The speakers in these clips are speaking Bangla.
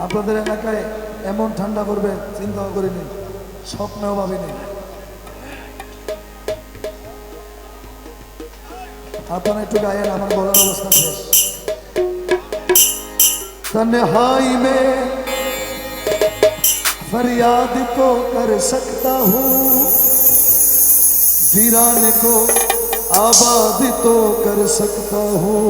আপনাদের এলাকায় এমন ঠান্ডা করবে চিন্তাও করিনি স্বপ্নেও ভাবিনি আপনারা একটু গায়েন আমার বলার অবস্থা শেষ तन्हाई में फरियाद तो कर सकता हूँ वीरान को आबाद तो कर सकता हूँ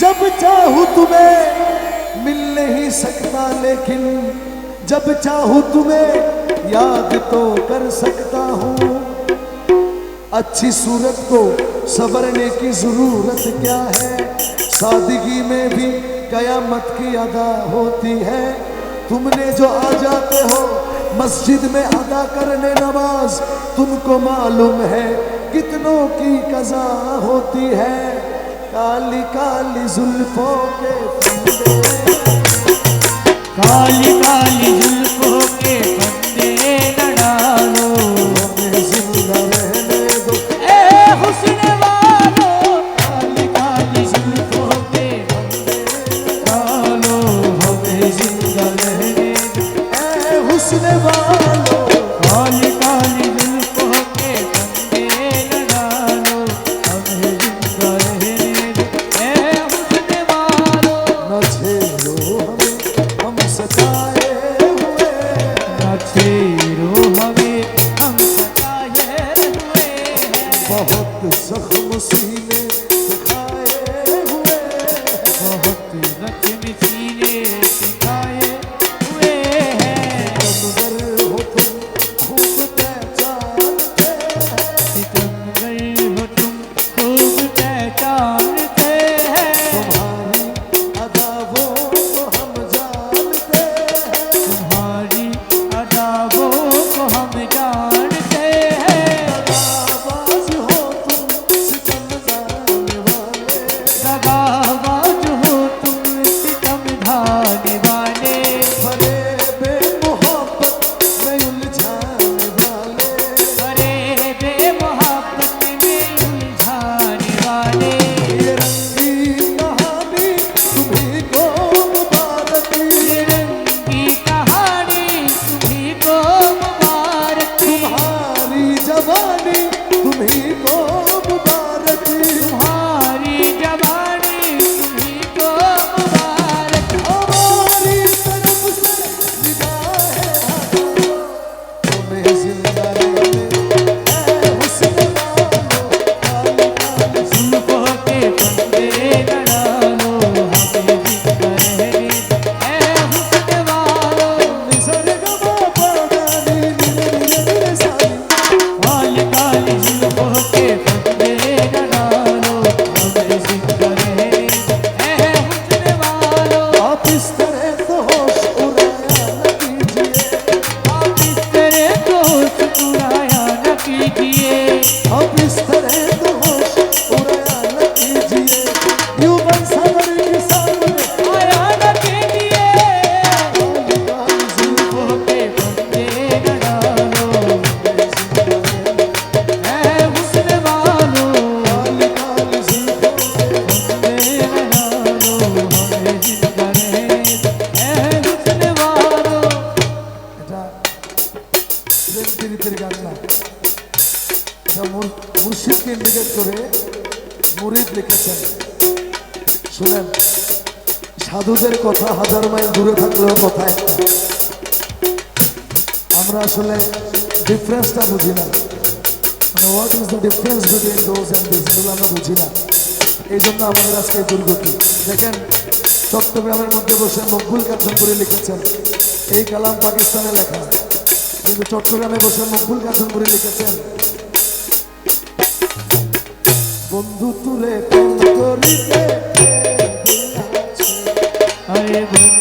जब चाहूँ तुम्हें मिल नहीं सकता, लेकिन जब चाहूँ तुम्हें याद तो कर सकता हूँ। अच्छी सूरत को संवरने की ज़रूरत क्या है? सादगी में भी कयामत की अदा होती है। तुमने जो आ जाते हो, मस्जिद में अदा करने नमाज़, तुमको मालूम है कितनों की कजा होती है। काली काली जुल्फों के फंदे काली काली जुल्फों बहुत जख्म सीने दिखाए हुए बहुत जख्म মুর- মুর্শিদকে ইন্ডিকেট করে মুরিদ লিখেছেন। শুনেন, সাধুদের কথা হাজার মাইল দূরে থাকলেও কথা একটা। আমরা আসলে ডিফারেন্সটা বুঝি না। মানে what is the difference between those and this এগুলো আমরা বুঝি না। এই জন্য আমাদের আজকে দুর্গতি। দেখেন, চট্টগ্রামের মধ্যে বসে মকবুল কাঞ্চন করে লিখেছেন। এই কালাম পাকিস্তানে লেখা। কিন্তু চট্টগ্রামে বসে মকবুল কাঞ্চন করে লিখেছেন। বন্ধু তুলে কম করিতে আরে বন্ধু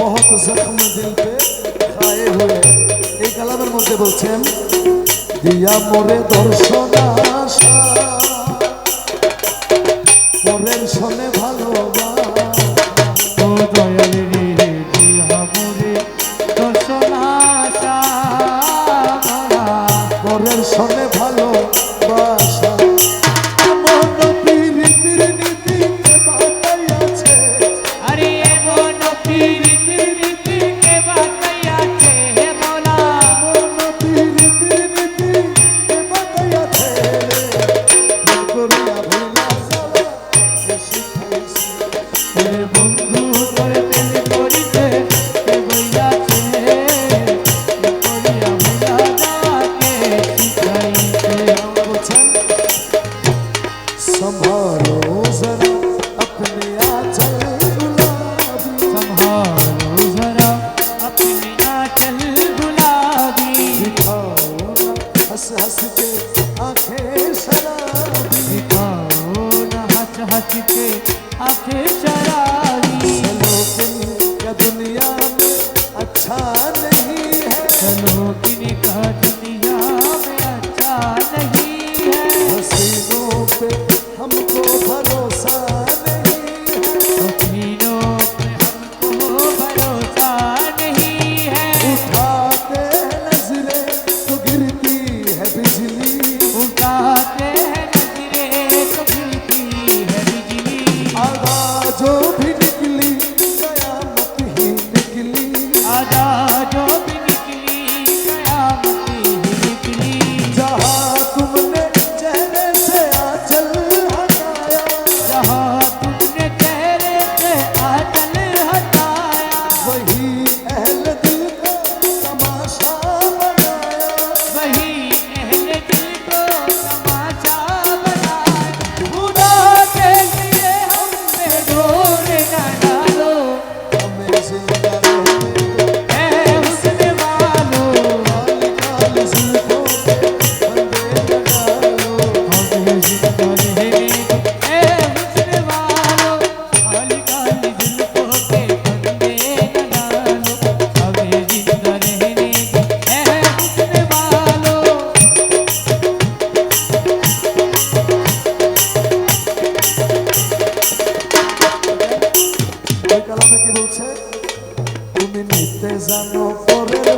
বহুত জখম দিল পে খায়ে হয়ে এই কালামের মধ্যে বলছেন, দিয়া মরে দর্শন আশা, মরের সনে ভালোবাসা দয়ালের Yeah.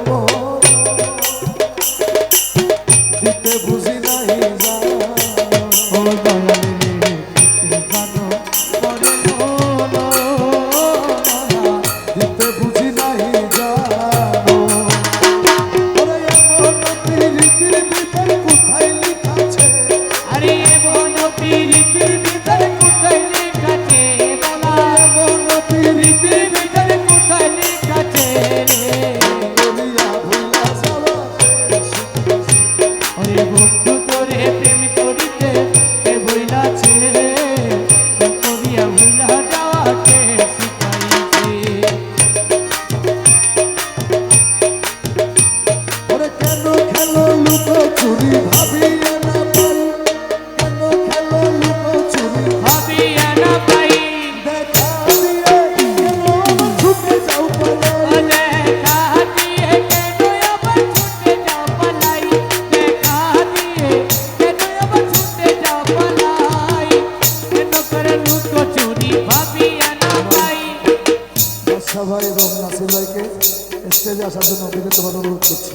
Oh. ভক্ত ভাই এবং নাসির ভাইকে স্টেজে আসার জন্য অভিজ্ঞতাভাবে অনুরোধ করছি।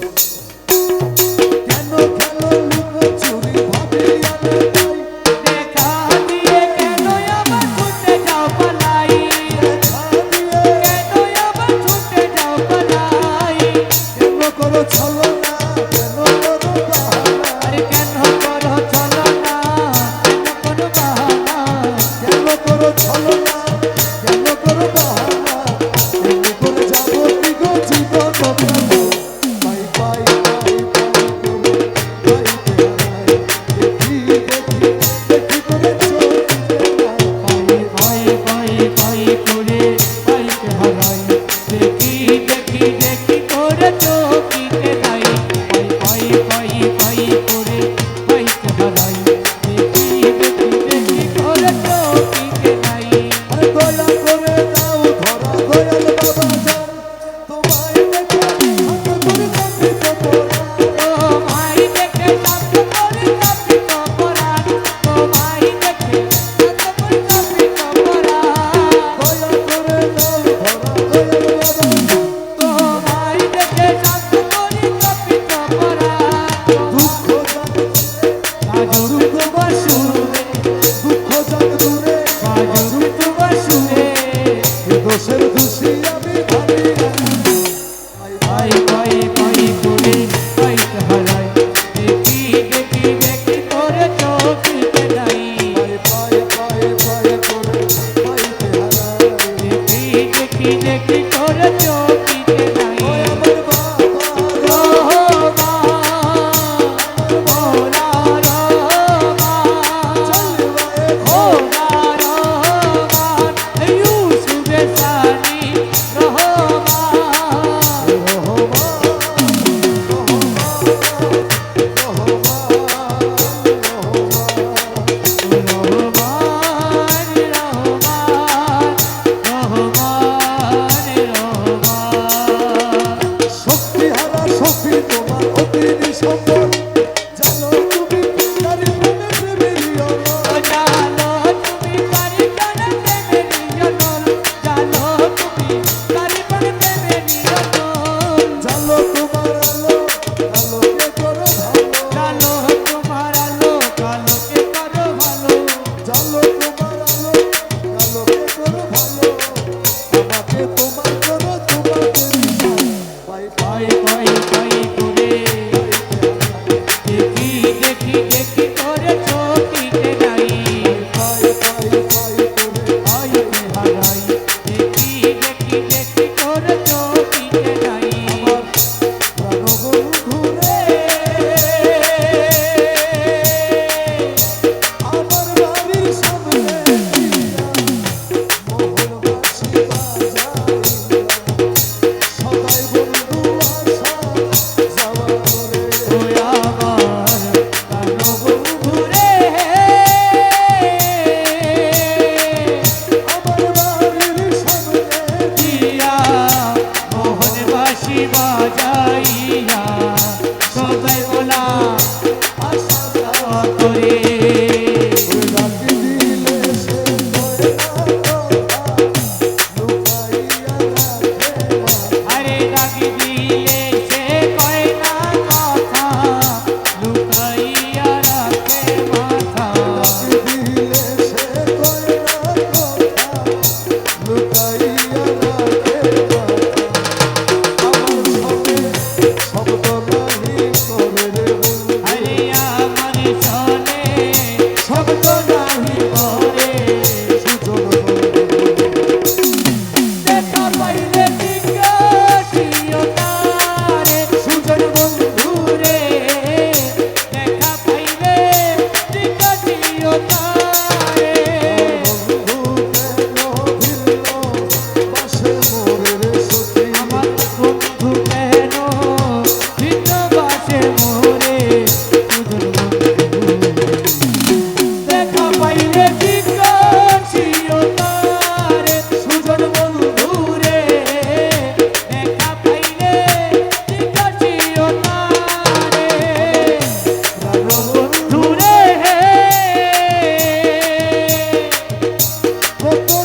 হতে তোর 啊 সত্য